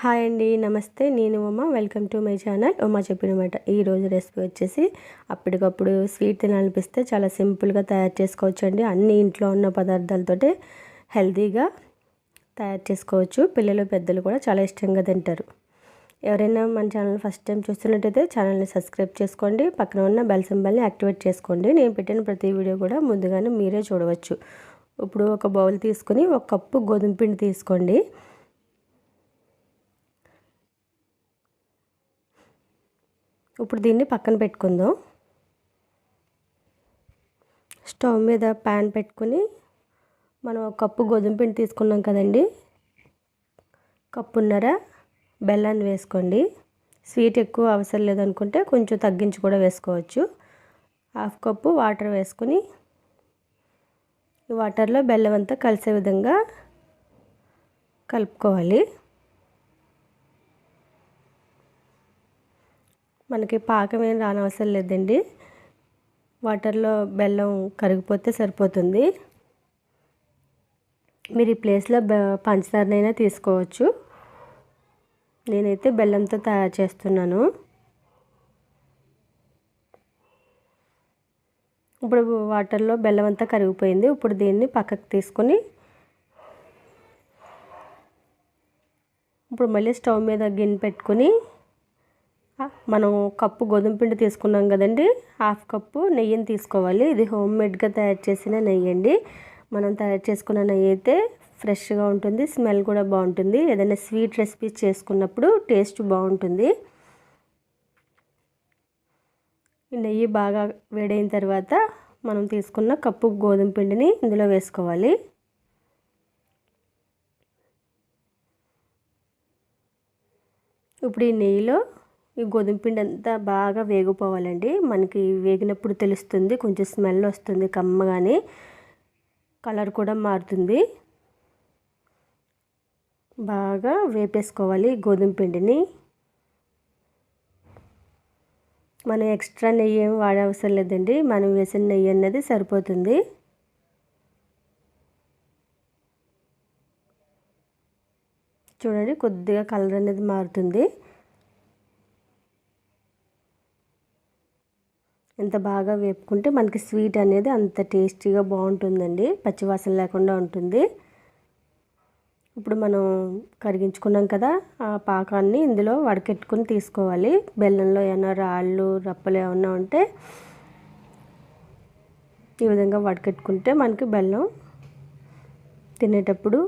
Hi అండి నమస్తే. నేను Uma. Welcome to my channel Uma చెప్పినమాట ఈరోజు రెసిపీ వచ్చేసి అప్పటికప్పుడు స్వీట్ తినాలనిపిస్తే చాలా సింపుల్గా తయారు చేసుకోవచ్చు అండి అన్ని ఇంట్లో ఉన్న పదార్థాలతోటే హెల్తీగా తయారు చేసుకోవచ్చు. పిల్లలు పెద్దలు కూడా చాలా ఇష్టంగా తింటారు. ఎవరైనా మన ఛానల్ ఫస్ట్ టైం చూస్తున్నట్టయితే ఛానల్ని సబ్స్క్రైబ్ చేసుకోండి. పక్కన ఉన్న బెల్ సింబల్ని యాక్టివేట్ చేసుకోండి. నేను పెట్టిన ప్రతి వీడియో కూడా ముందుగానే మీరే చూడవచ్చు. ఇప్పుడు ఒక బౌల్ తీసుకొని ఒక కప్పు గోధుమ పిండి తీసుకోండి. ఇప్పుడు దీన్ని పక్కన పెట్టుకుందాం. స్టవ్ మీద ప్యాన్ పెట్టుకుని మనం ఒక కప్పు గోధుమ పిండి తీసుకున్నాం కదండి. కప్పున్నర బెల్లాన్ని వేసుకోండి. స్వీట్ ఎక్కువ అవసరం లేదనుకుంటే కొంచెం తగ్గించి కూడా వేసుకోవచ్చు. హాఫ్ కప్పు వాటర్ వేసుకుని ఈ వాటర్లో బెల్లం అంతా కలిసే విధంగా కలుపుకోవాలి. మనకి పాకం ఏం రానవసరం లేదండి. వాటర్లో బెల్లం కరిగిపోతే సరిపోతుంది. మీరు ఈ ప్లేస్లో పంచదారనైనా తీసుకోవచ్చు. నేనైతే బెల్లంతో తయారు చేస్తున్నాను. ఇప్పుడు వాటర్లో బెల్లం అంతా కరిగిపోయింది. ఇప్పుడు దీన్ని పక్కకు తీసుకొని ఇప్పుడు మళ్ళీ స్టవ్ మీద గిన్నె పెట్టుకొని మనం కప్పు గోధుమ పిండి తీసుకున్నాం కదండి. హాఫ్ కప్పు నెయ్యిని తీసుకోవాలి. ఇది హోమ్ మేడ్గా తయారు చేసిన నెయ్యి అండి. మనం తయారు చేసుకున్న నెయ్యి అయితే ఫ్రెష్గా ఉంటుంది స్మెల్ కూడా బాగుంటుంది. ఏదైనా స్వీట్ రెసిపీ చేసుకున్నప్పుడు టేస్ట్ బాగుంటుంది. నెయ్యి బాగా వేడైన తర్వాత మనం తీసుకున్న కప్పు గోధుమ పిండిని ఇందులో వేసుకోవాలి. ఇప్పుడు ఈ నెయ్యిలో ఈ గోధుమ పిండి అంతా బాగా వేగిపోవాలండి. మనకి వేగినప్పుడు తెలుస్తుంది కొంచెం స్మెల్ వస్తుంది కమ్మగానే. కలర్ కూడా మారుతుంది. బాగా వేపేసుకోవాలి గోధుమ పిండిని. మనం ఎక్స్ట్రా నెయ్యి ఏం వాడవసరం లేదండి. మనం వేసిన నెయ్యి అన్నది సరిపోతుంది. చూడండి కొద్దిగా కలర్ అనేది మారుతుంది. ఎంత బాగా వేపుకుంటే మనకి స్వీట్ అనేది అంత టేస్టీగా బాగుంటుందండి. పచ్చివాసన లేకుండా ఉంటుంది. ఇప్పుడు మనం కరిగించుకున్నాం కదా ఆ పాకాన్ని ఇందులో వడకెట్టుకుని తీసుకోవాలి. బెల్లంలో ఏమైనా రాళ్ళు రప్పలు ఏమైనా ఉంటే ఈ విధంగా వడకెట్టుకుంటే మనకి బెల్లం తినేటప్పుడు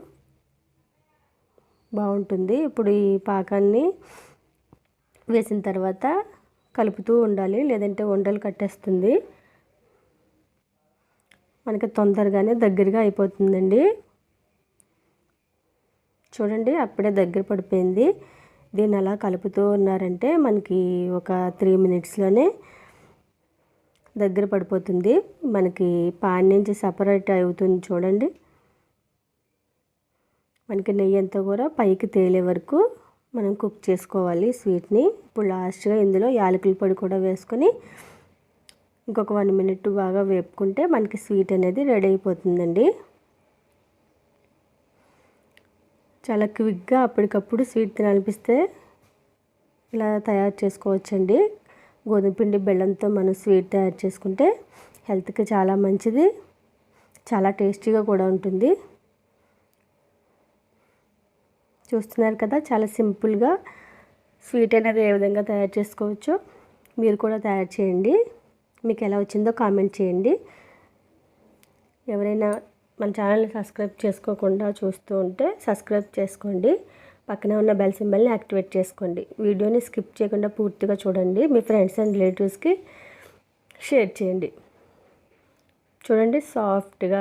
బాగుంటుంది. ఇప్పుడు ఈ పాకాన్ని వేసిన తర్వాత కలుపుతూ ఉండాలి లేదంటే వండలు కట్టేస్తుంది. మనకి తొందరగానే దగ్గరగా అయిపోతుందండి. చూడండి అప్పుడే దగ్గర పడిపోయింది. దీన్ని అలా కలుపుతూ ఉన్నారంటే మనకి ఒక త్రీ మినిట్స్లోనే దగ్గర పడిపోతుంది. మనకి పాన్ నుంచి సపరేట్ అవుతుంది చూడండి. మనకి నెయ్యి అంతా కూడా పైకి తేలే వరకు మనం కుక్ చేసుకోవాలి స్వీట్ని. ఇప్పుడు లాస్ట్గా ఇందులో యాలకుల పొడి కూడా వేసుకొని ఇంకొక వన్ మినిట్ బాగా వేపుకుంటే మనకి స్వీట్ అనేది రెడీ అయిపోతుందండి. చాలా క్విక్గా అప్పటికప్పుడు స్వీట్ తినాలనిపిస్తే ఇలా తయారు చేసుకోవచ్చండి. గోధుమ పిండి బెల్లంతో మనం స్వీట్ తయారు చేసుకుంటే హెల్త్కి చాలా మంచిది. చాలా టేస్టీగా కూడా ఉంటుంది. చూస్తున్నారు కదా చాలా సింపుల్గా స్వీట్ అనేది ఏ విధంగా తయారు చేసుకోవచ్చో మీరు కూడా తయారు చేయండి. మీకు ఎలా వచ్చిందో కామెంట్ చేయండి. ఎవరైనా మన ఛానల్ని సబ్స్క్రైబ్ చేసుకోకుండా చూస్తూ ఉంటే సబ్స్క్రైబ్ చేసుకోండి. పక్కనే ఉన్న బెల్ సింబల్ని యాక్టివేట్ చేసుకోండి. వీడియోని స్కిప్ చేయకుండా పూర్తిగా చూడండి. మీ ఫ్రెండ్స్ అండ్ రిలేటివ్స్కి షేర్ చేయండి. చూడండి సాఫ్ట్గా